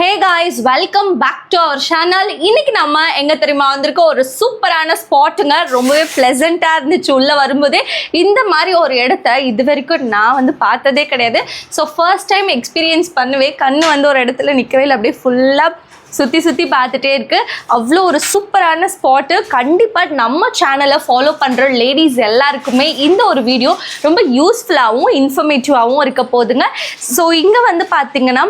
Hey guys welcome back to our channel இன்னைக்கு நம்ம எங்க தெரியுமா வந்திருக்க ஒரு சூப்பரான ஸ்பாட்டுங்க. ரொம்பவே ப்ளசண்ட்டாக இருந்துச்சு உள்ள வரும்போதே. இந்த மாதிரி ஒரு இடத்த இது வரைக்கும் நான் வந்து பார்த்ததே கிடையாது. ஸோ ஃபர்ஸ்ட் டைம் எக்ஸ்பீரியன்ஸ் பண்ணுவேன் கண்ணு வந்து ஒரு இடத்துல நிற்கவே இல்லை. அப்படியே ஃபுல்லாக சுற்றி சுற்றி பார்த்துட்டே இருக்குது அவ்வளோ ஒரு சூப்பரான ஸ்பாட்டு. கண்டிப்பாக நம்ம சேனலை ஃபாலோ பண்ணுற லேடிஸ் எல்லாருக்குமே இந்த ஒரு வீடியோ ரொம்ப யூஸ்ஃபுல்லாகவும் இன்ஃபர்மேட்டிவாகவும் இருக்க போகுதுங்க. ஸோ இங்கே வந்து பார்த்திங்கன்னா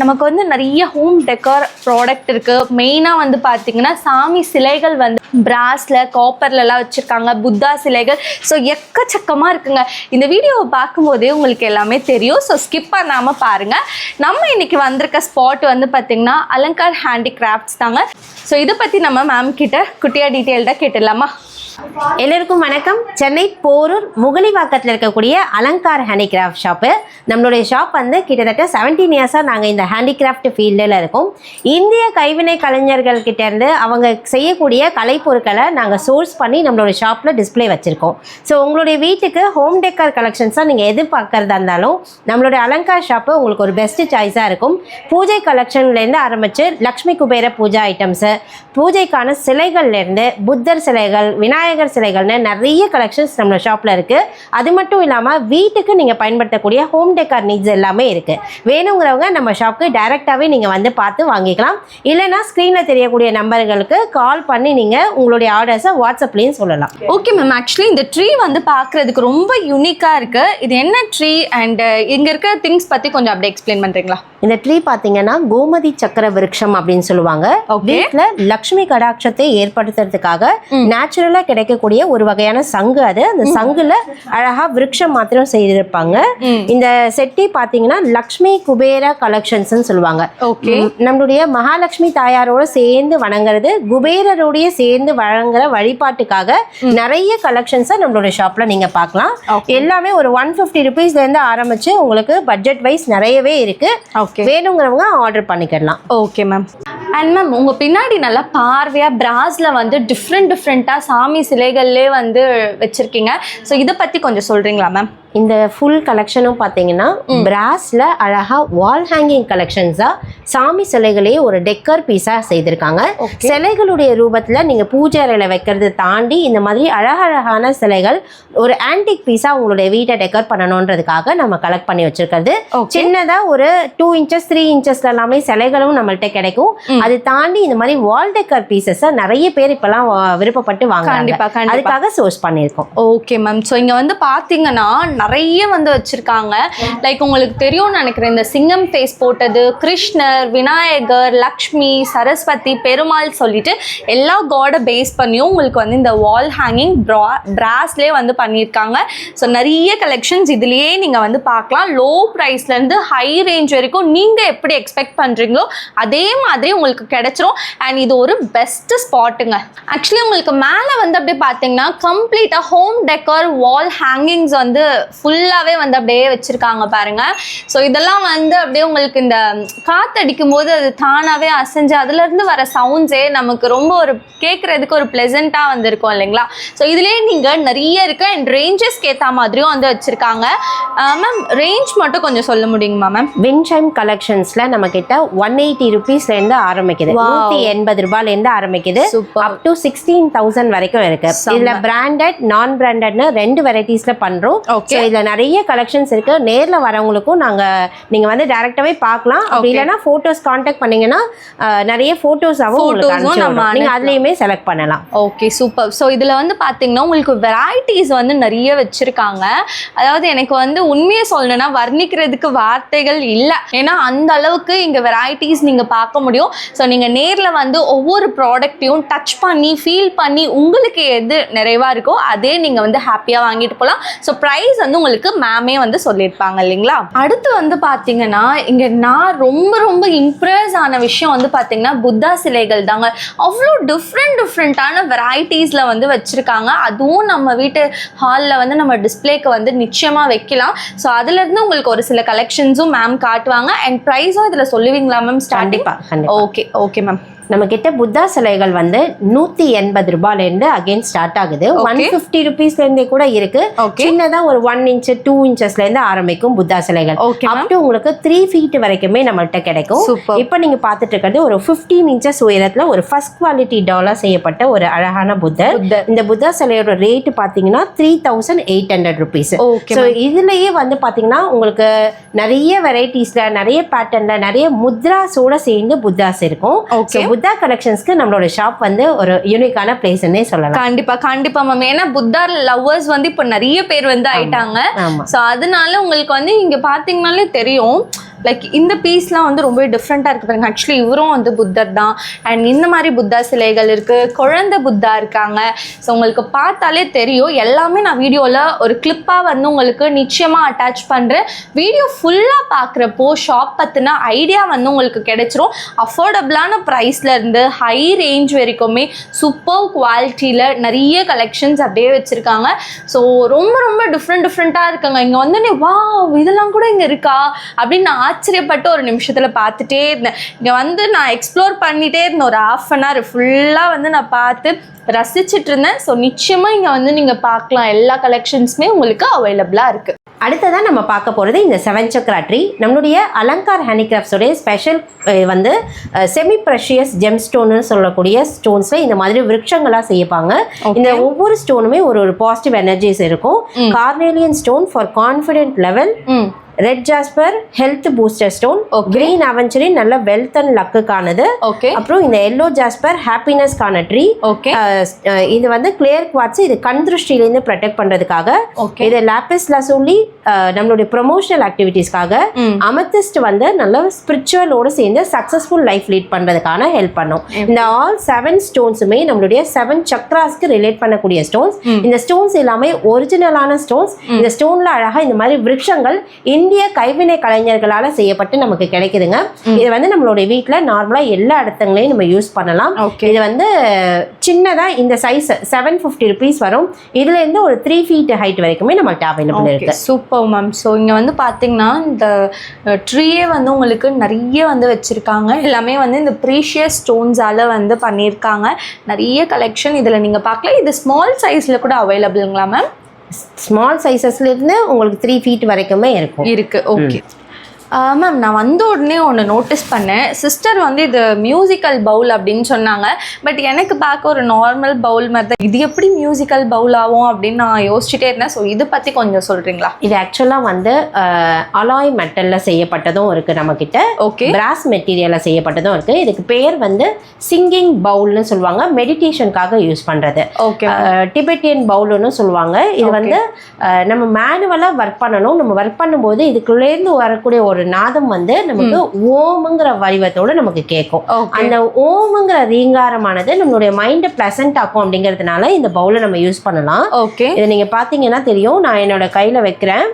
நமக்கு வந்து நிறைய ஹோம் டெக்கர் ப்ராடக்ட் இருக்குது மெயினாக வந்து பார்த்தீங்கன்னா சாமி சிலைகள் வந்து பிராஸில் காப்பர்லலாம் வச்சுருக்காங்க. புத்தா சிலைகள். ஸோ எக்கச்சக்கமாக இருக்குங்க. இந்த வீடியோவை பார்க்கும்போதே உங்களுக்கு எல்லாமே தெரியும். ஸோ ஸ்கிப் பண்ணாமல் பாருங்கள் நம்ம இன்றைக்கி வந்திருக்க ஸ்பாட் வந்து பார்த்திங்கன்னா அலங்கார் ஹேண்டிகிராஃப்ட்ஸ் தாங்க. ஸோ இதை பற்றி நம்ம மேம் கிட்ட குட்டியாக டீட்டெயில்டாக கேட்டுடலாமா? எல்லோருக்கும் வணக்கம். சென்னை போரூர் முகலிவாக்கத்தில் இருக்கக்கூடிய அலங்கார் ஹேண்டிகிராஃப்ட் ஷாப்பு நம்மளுடைய ஷாப் வந்து கிட்டத்தட்ட செவன்டீன் இயர்ஸாக நாங்கள் இந்த ஹேண்டிகிராஃப்ட் ஃபீல்டில் இருக்கோம். இந்திய கைவினை கலைஞர்கள் கிட்டேருந்து அவங்க செய்யக்கூடிய கலைப்பொருட்களை நாங்கள் சோர்ஸ் பண்ணி நம்மளோட ஷாப்பில் டிஸ்ப்ளே வச்சுருக்கோம். ஸோ உங்களுடைய வீட்டுக்கு ஹோம் டெக்கர் கலெக்ஷன்ஸாக நீங்கள் எதிர்பார்க்குறதா இருந்தாலும் நம்மளுடைய அலங்கார் ஷாப்பு உங்களுக்கு ஒரு பெஸ்ட் சாய்ஸாக இருக்கும். பூஜை கலெக்ஷன்லேருந்து ஆரம்பித்து லக்ஷ்மி குபேர பூஜா ஐட்டம்ஸு பூஜைக்கான சிலைகள்லேருந்து புத்தர் சிலைகள் விநாயகர் சிலைகள்னு நிறைய கலெக்ஷன்ஸ் நம்ம ஷாப்பில் இருக்குது அது மட்டும் இல்லாமல் வீட்டுக்கு நீங்கள் பயன்படுத்தக்கூடிய ஹோம் டெக்கார் நீட்ஸ் எல்லாமே இருக்குது வேணுங்கிறவங்க நம்ம ஷாப்புக்கு டைரெக்டாகவே நீங்கள் வந்து பார்த்து வாங்கிக்கலாம். இல்லைனா ஸ்க்ரீனில் தெரியக்கூடிய நம்பர்களுக்கு கால் பண்ணி நீங்கள் உங்களுடைய ஆர்டர்ஸை வாட்ஸ்அப்லேயும் சொல்லலாம். ஓகே மேம் ஆக்சுவலி இந்த ட்ரீ வந்து பார்க்குறதுக்கு ரொம்ப யூனிக்காக இருக்குது இது என்ன ட்ரீ அண்ட் இங்கே இருக்கிற திங்ஸ் பற்றி கொஞ்சம் அப்படியே எக்ஸ்பிளைன் பண்ணுறீங்களா இந்த ட்ரீ பார்த்தீங்கன்னா கோமதி சக்கர விருட்சம் அப்படின்னு சொல்லுவாங்க. வீட்டில் லக்ஷ்மி கடாட்சத்தை ஏற்படுத்துறதுக்காக நேச்சுரலாக கிடைக்கக்கூடிய ஒரு வகையான சங்கு அது. அந்த சங்குல அழகா விருட்சம் மாத்திரம் செய்திருப்பாங்க. இந்த செட்டி பார்த்தீங்கன்னா லக்ஷ்மி குபேர கலெக்ஷன்ஸ்னு சொல்லுவாங்க. நம்மளுடைய மகாலட்சுமி தாயாரோட சேர்ந்து வணங்குறது குபேரரோடைய சேர்ந்து வழங்குற வழிபாட்டுக்காக நிறைய கலெக்ஷன்ஸை நம்மளுடைய ஷாப்ல நீங்க பார்க்கலாம். எல்லாமே ஒரு ஒன் ஃபிஃப்டி ருபீஸ்ல இருந்து ஆரம்பிச்சு உங்களுக்கு பட்ஜெட் வைஸ் நிறையவே இருக்கு. வேணுங்கிறவங்க ஆர்டர் பண்ணிக்கலாம் ஓகே மேம் அண்ட் மேம் உங்கள் பின்னாடி நல்லா பார்வையாக பிராஸில் வந்து டிஃப்ரெண்ட் டிஃப்ரெண்ட்டாக சாமி சிலைகள்லே வந்து வச்சுருக்கீங்க. ஸோ இதை பற்றி கொஞ்சம் சொல்கிறீங்களா மேம் இந்த ஃபுல் கலெக்ஷனும் பார்த்தீங்கன்னா பிராஸ்ல அழகா வால் ஹேங்கிங் கலெக்ஷன்ஸா சாமி சிலைகளே ஒரு டெக்கர் பீஸா செய்திருக்காங்க. சிலைகளுடைய ரூபத்துல நீங்க பூஜை அறையில வைக்கிறத தாண்டி இந்த மாதிரி அழகழகான சிலைகள் ஒரு ஆன்டிக் பீஸா உங்களுடைய வீட்டை டெக்கர் பண்ணணுன்றதுக்காக நம்ம கலெக்ட் பண்ணி வச்சிருக்கிறது. Okay. சின்னதா ஒரு டூ இன்ச்சஸ் த்ரீ இன்ச்சஸ்ல எல்லாமே சிலைகளும் நம்மள்ட்ட கிடைக்கும். அது தாண்டி இந்த மாதிரி வால் டெக்கர் பீசஸ் நிறைய பேர் இப்பெல்லாம் வா- விருப்பப்பட்டு கண்டிப்பா. அதுக்காக சோர்ஸ் பண்ணியிருக்கோம். ஓகே மேம் ஸோ இங்கே வந்து பார்த்தீங்கன்னா நிறைய வந்து வச்சுருக்காங்க. லைக் உங்களுக்கு தெரியும்னு நினைக்கிறேன் இந்த சிங்கம் ஃபேஸ் போட்டது கிருஷ்ணர் விநாயகர் லக்ஷ்மி சரஸ்வதி பெருமாள் சொல்லிட்டு எல்லா காடை பேஸ் பண்ணியும் உங்களுக்கு வந்து இந்த வால் ஹேங்கிங் ப்ரா ப்ராஸ்லேயே வந்து பண்ணியிருக்காங்க. ஸோ நிறைய கலெக்ஷன்ஸ் இதுலேயே நீங்கள் வந்து பார்க்கலாம். லோ ப்ரைஸ்லேருந்து ஹை ரேஞ்ச் வரைக்கும் நீங்கள் எப்படி எக்ஸ்பெக்ட் பண்ணுறீங்களோ அதே மாதிரி உங்களுக்கு கிடைச்சிரும். அண்ட் இது ஒரு பெஸ்ட் ஸ்பாட்டுங்க ஆக்சுவலி உங்களுக்கு மேலே வந்து அப்படியே பார்த்தீங்கன்னா கம்ப்ளீட்டாக ஹோம் டெக்கர் வால் ஹேங்கிங்ஸ் வந்து ஃபுல்லாகவே வந்து அப்படியே வச்சுருக்காங்க பாருங்க ஸோ இதெல்லாம் வந்து அப்படியே உங்களுக்கு இந்த காற்றடிக்கும் போது அது தானாகவே அசைஞ்சு அதுலேருந்து வர சவுண்ட்ஸே நமக்கு ரொம்ப ஒரு கேட்குறதுக்கு ஒரு ப்ளெசண்ட்டாக வந்து இருக்கும் இல்லைங்களா ஸோ இதுலேயே நீங்கள் நிறைய இருக்கு அண்ட் ரேஞ்சஸ்க்கு ஏற்ற மாதிரியும் வந்து வச்சுருக்காங்க மேம் ரேஞ்ச் மட்டும் கொஞ்சம் சொல்ல முடியுமா மேம் வின்ஷைம் கலெக்ஷன்ஸ்ல நம்ம கிட்ட ஒன் எயிட்டி ருபீஸ்ல இருந்து ஆரம்பிக்குது. நூத்தி எண்பது ரூபாயில இருந்து ஆரம்பிக்குது. அப் டு சிக்ஸ்டீன் தௌசண்ட் வரைக்கும் இருக்கு செம்ம. இதுல பிராண்டட் நான் பிராண்டட்னு ரெண்டு வெரைட்டிஸ்ல பண்றோம் Okay. So, இதுல நிறைய கலெக்ஷன்ஸ் இருக்கு. நேர்ல வரவங்களுக்கும் நாங்க நீங்க வந்து டைரக்டாவே பார்க்கலாம். அப்படி. இல்லைன்னா போட்டோஸ் காண்டாக்ட் பண்ணீங்கன்னா நிறைய போட்டோஸாவும் உங்களுக்கு நம்ம விடுறோம். நீங்க அனுப்பலாம். அதுலயுமே செலக்ட் பண்ணலாம். ஓகே சூப்பர் ஸோ இதில் வந்து பார்த்தீங்கன்னா உங்களுக்கு வெரைட்டிஸ் வந்து நிறைய வச்சுருக்காங்க. அதாவது எனக்கு வந்து உண்மையை சொல்லணும்னா வர்ணிக்கிறதுக்கு வார்த்தைகள் இல்லை. ஏன்னா அந்த அளவுக்கு இங்கே வெரைட்டிஸ் நீங்கள் பார்க்க முடியும். ஸோ நீங்கள் நேரில் வந்து ஒவ்வொரு ப்ராடக்ட்டையும் டச் பண்ணி ஃபீல் பண்ணி உங்களுக்கு எது நிறைவாக இருக்கோ அதே நீங்கள் வந்து ஹாப்பியாக வாங்கிட்டு போகலாம் ஸோ ப்ரைஸ் வந்து உங்களுக்கு மேமே வந்து சொல்லியிருப்பாங்க இல்லைங்களா? அடுத்து வந்து பார்த்தீங்கன்னா இங்கே நான் ரொம்ப ரொம்ப இம்ப்ரெஸ் ஆன விஷயம் வந்து பார்த்தீங்கன்னா புத்தா சிலைகள் தாங்க. அவ்வளோ டிஃப்ரெண்ட் டிஃப்ரெண்ட்டான வெரைட்டிஸில் வந்து வச்சுருக்காங்க. அதுவும் நம்ம வீட்டு ஹாலில் வந்து நம்ம டிஸ்ப்ளேக்கு வந்து நிச்சயமாக வைக்கலாம். ஸோ அதுலேருந்து உங்களுக்கு ஒரு சில கலெக்ஷன்ஸும் மேம் காட்டுவாங்க. அண்ட் ப்ரைஸும் இதில் சொல்லுவீங்களா ma'am starting okay okay ma'am நம்ம கிட்ட புத்தா சிலைகள் வந்து நூத்தி எண்பது ரூபாயில இருந்து அகைன் ஸ்டார்ட் ஆகுது. One Okay. பிப்டி ருபீஸ்ல இருந்தே கூட இருக்கு. ஓகே சின்னதா ஒரு ஒன் இன்ச் டூ இன்ச்சஸ்ல இருந்து ஆரம்பிக்கும் புத்தா சிலைகள் ஓகே மேம் அப் டு உங்களுக்கு த்ரீ ஃபீட் வரைக்குமே நம்மள்ட்ட கிடைக்கும். இப்போ நீங்க பார்த்துட்டு இருக்கிறது ஒரு 15 இன்ச்சஸ் உயரத்துல ஒரு ஃபர்ஸ்ட் குவாலிட்டி டாலர் செய்யப்பட்ட ஒரு அழகான புத்தர் இந்த புத்தா சிலையோட ரேட் பாத்தீங்கன்னா three thousand eight hundred rupees so இதுலயே வந்து பாத்தீங்கன்னா உங்களுக்கு நிறைய வெரைட்டிஸ்ல நிறைய பேட்டர்ன்ல நிறைய முத்ராஸோட சேர்ந்து புத்தாஸ் இருக்கும். ஓகே புத்தா கலெக்ஷன்ஸ்க்கு நம்மளோட ஷாப் வந்து ஒரு யூனிக்கான பிளேஸ்ன்னே சொல்லலாம். கண்டிப்பா கண்டிப்பா மேம் ஏன்னா புத்தா லவ்வர்ஸ் வந்து இப்போ நிறைய பேர் வந்து ஆயிட்டாங்க. ஸோ அதனால உங்களுக்கு வந்து இங்க பாத்தீங்கனாலே தெரியும். லைக் இந்த பீஸ்லாம் வந்து ரொம்ப டிஃப்ரெண்ட்டாக இருக்குது பாருங்க. ஆக்சுவலி இவரும் வந்து புத்தர் தான். அண்ட் இந்த மாதிரி புத்தா சிலைகள் இருக்குது குழந்தை புத்தா இருக்காங்க. ஸோ உங்களுக்கு பார்த்தாலே தெரியும். எல்லாமே நான் வீடியோவில் ஒரு கிளிப்பாக வந்து உங்களுக்கு நிச்சயமாக அட்டாச் பண்ணுறேன் வீடியோ ஃபுல்லாக பார்க்குறப்போ ஷாப் பற்றின ஐடியா வந்து உங்களுக்கு கிடைச்சிரும். அஃபோர்டபுளான ப்ரைஸ்லேருந்து ஹை ரேஞ்ச் வரைக்குமே சூப்பர் குவாலிட்டியில் நிறைய கலெக்ஷன்ஸ் அப்படியே வச்சுருக்காங்க. ஸோ ரொம்ப ரொம்ப டிஃப்ரெண்ட் டிஃப்ரெண்ட்டாக இருக்காங்க. இங்கே வந்து நீ வா இதெல்லாம் கூட இங்கே இருக்கா? அப்படின்னு நான் ஆச்சரியப்பட்டு ஒரு நிமிஷத்தில் பார்த்துட்டே இருந்தேன். இங்கே வந்து நான் எக்ஸ்ப்ளோர் பண்ணிகிட்டே இருந்தேன். ஒரு ஆஃப் அன் ஹவர் ஃபுல்லாக வந்து நான் பார்த்து ரசிச்சிட்டு இருந்தேன். ஸோ நிச்சயமாக இங்கே வந்து நீங்கள் பார்க்கலாம். எல்லா கலெக்ஷன்ஸுமே உங்களுக்கு அவைலபிளாக இருக்குது அடுத்ததான் நம்ம பார்க்க போகிறது இந்த செவன் சக்ரா ட்ரீ நம்மளுடைய அலங்கார் ஹேண்டிகிராஃப்ட்ஸோடைய ஸ்பெஷல் வந்து செமி ப்ரெஷியஸ் ஜெம் ஸ்டோன்னு சொல்லக்கூடிய ஸ்டோன்ஸில் இந்த மாதிரி விருட்சங்களாக செய்யப்பாங்க. இந்த ஒவ்வொரு ஸ்டோனுமே ஒரு ஒரு பாசிட்டிவ் எனர்ஜிஸ் இருக்கும். Carnelian stone for confident level red jasper health booster stone. Green aventurine நல்ல வெல்த் அண்ட் லக்குக்கானது ஓகே அப்புறம் இந்த எல்லோ ஜாஸ்பர் ஹாப்பினஸ்க்கான ட்ரீ ஓகே இது வந்து கிளியர் குவாட்ஸ் இது கண் திருஷ்டிலேருந்து ப்ரொடெக்ட் பண்ணுறதுக்காக ஓகே இது லாப்பிஸ் லசூலி நம்மளுடைய ப்ரொமோஷனல் ஆக்டிவிட்டீஸ்க்காக அமத்திஸ்ட் வந்து நல்ல ஸ்பிரிச்சுவலோடு சேர்ந்து சக்ஸஸ்ஃபுல் லைஃப் லீட் பண்ணுறதுக்கான ஹெல்ப் பண்ணும். இந்த ஆல் செவன் ஸ்டோன்ஸுமே நம்மளுடைய செவன் சக்ராஸ்க்கு ரிலேட் பண்ணக்கூடிய ஸ்டோன்ஸ். இந்த ஸ்டோன்ஸ் எல்லாமே ஒரிஜினலான ஸ்டோன்ஸ் இந்த ஸ்டோன்ல அழகா இந்த மாதிரி விருட்சங்கள் இந்திய கைவினை கலைஞர்களால செய்யப்பட்டு நமக்கு கிடைக்குதுங்க. இது வந்து நம்மளுடைய வீட்டில் நார்மலாக எல்லா இடத்துங்களையும் நம்ம யூஸ் பண்ணலாம். இது வந்து சின்னதா இந்த சைஸ் செவன் ஃபிஃப்டி ருபீஸ் வரும். இதுல இருந்து ஒரு த்ரீ ஃபீட் ஹைட் வரைக்குமே நம்மள்ட்ட அவைலபிள் ஓகே இருக்கு. சூப்பர் மேம் ஸோ இங்கே வந்து பார்த்தீங்கன்னா இந்த ட்ரீயே வந்து உங்களுக்கு நிறைய வந்து வச்சுருக்காங்க. எல்லாமே வந்து இந்த ப்ரீஷியஸ் ஸ்டோன்ஸால் வந்து பண்ணியிருக்காங்க. நிறைய கலெக்ஷன் இதில் நீங்கள் பார்க்கலாம் இது ஸ்மால் சைஸில் கூட அவைலபிளுங்களா மேம் ஸ்மால் சைஸஸ்ல இருந்து உங்களுக்கு த்ரீ ஃபீட் வரைக்குமே இருக்கும். இருக்கு. ஓகே மேம் நான் வந்த உடனே ஒன்று நோட்டீஸ் பண்ணேன். சிஸ்டர் வந்து இது மியூசிக்கல் பவுல் அப்படின்னு சொன்னாங்க. பட் எனக்கு பார்க்க ஒரு நார்மல் பவுல் மாதிரி தான். இது எப்படி மியூசிக்கல் பவுல் ஆகும் அப்படின்னு நான் யோசிச்சுட்டே இருந்தேன். ஸோ இதை பற்றி கொஞ்சம் சொல்கிறீங்களா இது ஆக்சுவலாக வந்து அலாய் மெட்டலில் செய்யப்பட்டதும் இருக்கு நம்ம கிட்ட ஓகே பிராஸ் மெட்டீரியலில் செய்யப்பட்டதும் இருக்கு. இதுக்கு பேர் வந்து சிங்கிங் பவுல்னு சொல்லுவாங்க. மெடிடேஷனுக்காக யூஸ் பண்றது. ஓகே டிபெட்டியன் பவுல்னு சொல்லுவாங்க. இது. வந்து நம்ம மேனுவலாக ஒர்க் பண்ணணும். நம்ம ஒர்க் பண்ணும்போது இதுக்குள்ளேருந்து வரக்கூடிய ஒரு நாதம் வந்து நமக்கு ஓமுங்கிற வடிவத்தோட நமக்கு கேட்கும். அந்த ஓமுங்கிற ரீங்காரமானது நம்மளுடைய மைண்டை ப்ளசன்ட் ஆக்கும் அப்படிங்கிறதுனால இந்த பவுலை நம்ம யூஸ் பண்ணலாம். ஓகே இதை நீங்கள் பார்த்தீங்கன்னா தெரியும். நான் என்னோட கையில் வைக்கிறேன்.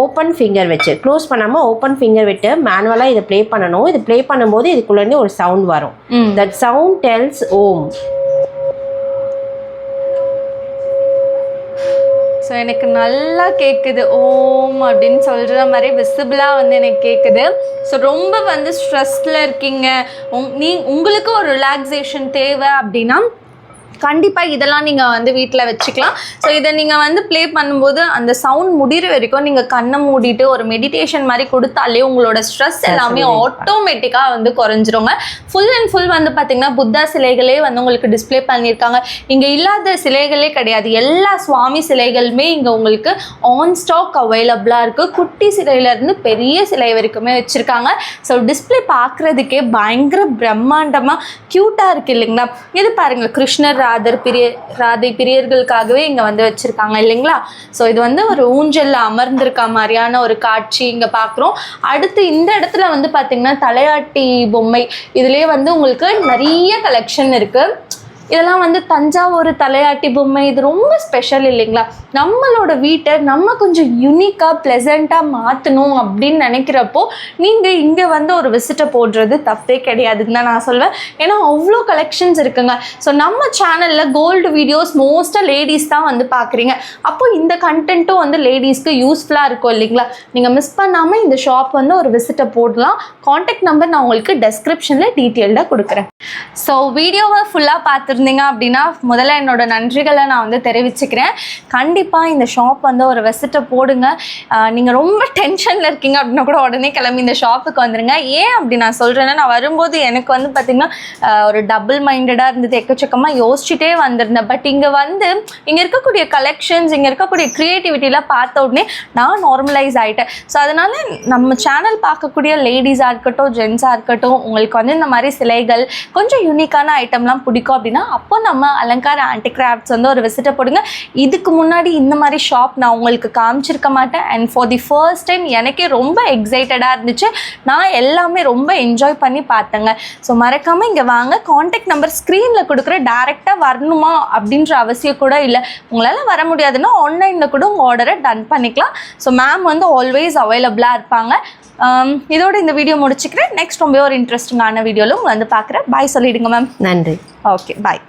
ஓப்பன் ஃபிங்கர் வச்சு. க்ளோஸ் பண்ணாமல் ஓப்பன் ஃபிங்கர் விட்டு மேனுவலாக இதை ப்ளே பண்ணணும். இது ப்ளே பண்ணும்போது இதுக்குள்ளேருந்து ஒரு சவுண்ட் வரும். That sound tells Om. So எனக்கு நல்லா கேட்குது ஓம் அப்படின்னு சொல்கிற மாதிரி விசிபிளாக வந்து எனக்கு கேட்குது ஸோ ரொம்ப வந்து ஸ்ட்ரெஸ்ஸில் இருக்கீங்க. உங் நீ உங்களுக்கு ஒரு ரிலாக்ஸேஷன் தேவை அப்படின்னா கண்டிப்பாக இதெல்லாம் நீங்கள் வந்து வீட்டில் வச்சுக்கலாம். ஸோ இதை நீங்கள் வந்து ப்ளே பண்ணும்போது அந்த சவுண்ட் முடிகிற வரைக்கும் நீங்கள் கண்ணை மூடிட்டு ஒரு மெடிடேஷன் மாதிரி கொடுத்தாலே உங்களோட ஸ்ட்ரெஸ் எல்லாமே ஆட்டோமேட்டிக்காக வந்து குறைஞ்சிருங்க. ஃபுல் அண்ட் ஃபுல் வந்து பார்த்தீங்கன்னா புத்தா சிலைகளே வந்து உங்களுக்கு டிஸ்ப்ளே பண்ணியிருக்காங்க. இங்கே இல்லாத சிலைகளே கிடையாது. எல்லா சுவாமி சிலைகளுமே இங்கே உங்களுக்கு ஆன் ஸ்டாக் அவைலபிளாக இருக்குது குட்டி சிலையிலேருந்து பெரிய சிலை வரைக்குமே வச்சுருக்காங்க. ஸோ டிஸ்ப்ளே பார்க்குறதுக்கே பயங்கர பிரம்மாண்டமாக க்யூட்டாக இருக்குது இல்லைங்களா? இது பாருங்கள் கிருஷ்ணர் ராதர் பிரிய ராதை பிரியர்களுக்காகவே இங்கே வந்து வச்சுருக்காங்க இல்லைங்களா? ஸோ இது வந்து ஒரு ஊஞ்சலில் அமர்ந்திருக்க மாதிரியான ஒரு காட்சி இங்கே பார்க்குறோம் அடுத்து இந்த இடத்துல வந்து பார்த்திங்கன்னா தலையாட்டி பொம்மை. இதுலேயே வந்து உங்களுக்கு நிறைய கலெக்ஷன் இருக்குது இதெல்லாம் வந்து தஞ்சாவூர் தலையாட்டி பொம்மை இது ரொம்ப ஸ்பெஷல் இல்லைங்களா? நம்மளோட வீட்டை நம்ம கொஞ்சம் யூனிக்காக ப்ளசண்ட்டாக மாற்றணும் அப்படின்னு நினைக்கிறப்போ நீங்கள் இங்கே வந்து ஒரு விசிட்டை போடுறது தப்பே கிடையாதுன்னு தான் நான் சொல்வேன். ஏன்னா அவ்வளோ கலெக்ஷன்ஸ் இருக்குங்க. ஸோ நம்ம சேனலில் கோல்டு வீடியோஸ் மோஸ்ட்டாக லேடிஸ் தான் வந்து பார்க்குறீங்க. அப்போ இந்த கண்டென்ட்டும் வந்து லேடிஸ்க்கு யூஸ்ஃபுல்லாக இருக்கும் இல்லைங்களா? நீங்கள் மிஸ் பண்ணாமல் இந்த ஷாப் வந்து ஒரு விசிட்டை போடலாம். காண்டாக்ட் நம்பர் நான் உங்களுக்கு டெஸ்கிரிப்ஷனில் டீட்டெயில்டாக கொடுக்குறேன். ஸோ வீடியோவை ஃபுல்லாக பார்த்துருந்தீங்க அப்படின்னா முதல்ல என்னோட நன்றிகளை நான் வந்து தெரிவிச்சுக்கிறேன். கண்டிப்பாக இந்த ஷாப் வந்து ஒரு விசிட்டை போடுங்க. நீங்கள் ரொம்ப டென்ஷனில் இருக்கீங்க அப்படின்னா கூட உடனே கிளம்பி இந்த ஷாப்புக்கு வந்துடுங்க ஏன் அப்படி நான் சொல்கிறேன்னா நான் வரும்போது எனக்கு வந்து பார்த்திங்கன்னா ஒரு டபுள் மைண்டடாக இருந்தது. எக்கச்சக்கமாக யோசிச்சுட்டே வந்திருந்தேன். பட் இங்கே வந்து இங்கே இருக்கக்கூடிய கலெக்ஷன்ஸ் இங்கே இருக்கக்கூடிய க்ரியேட்டிவிட்டிலாம் பார்த்த உடனே நான் நார்மலைஸ் ஆகிட்டேன் ஸோ அதனால் நம்ம சேனல் பார்க்கக்கூடிய லேடிஸாக இருக்கட்டும் ஜென்ஸாக இருக்கட்டும் உங்களுக்கு வந்து இந்த மாதிரி சிலைகள் கொஞ்சம் யூனிக்கான ஐட்டம்லாம் பிடிக்கும் அப்படின்னா அப்போ நம்ம அலங்கார ஆன்டி கிராஃப்ட்ஸ் வந்து ஒரு விசிட்டை போடுங்க. இதுக்கு முன்னாடி இந்த மாதிரி ஷாப் நான் உங்களுக்கு காமிச்சிருக்க மாட்டேன். And for the first time எனக்கே ரொம்ப எக்ஸைட்டடாக இருந்துச்சு. நான் எல்லாமே ரொம்ப என்ஜாய் பண்ணி பார்த்தேங்க. ஸோ மறக்காமல் இங்கே வாங்க. காண்டாக்ட் நம்பர் ஸ்க்ரீனில் கொடுக்குற டேரெக்டாக வரணுமா அப்படின்ற அவசியம் கூட இல்லை. உங்களால் வர முடியாதுன்னா ஆன்லைனில் கூட உங்கள் ஆர்டரை டன் பண்ணிக்கலாம். ஸோ மேம் வந்து ஆல்வேஸ் அவைலபிளாக இருப்பாங்க. இதோட இந்த வீடியோ முடிச்சுக்கிறேன். நெக்ஸ்ட் ரொம்ப ஒரு இன்ட்ரெஸ்டிங்கான வீடியோவில் உங்களை வந்து பார்க்குறேன். பாய் சொல்லிடுங்க மேம் நன்றி. Okay bye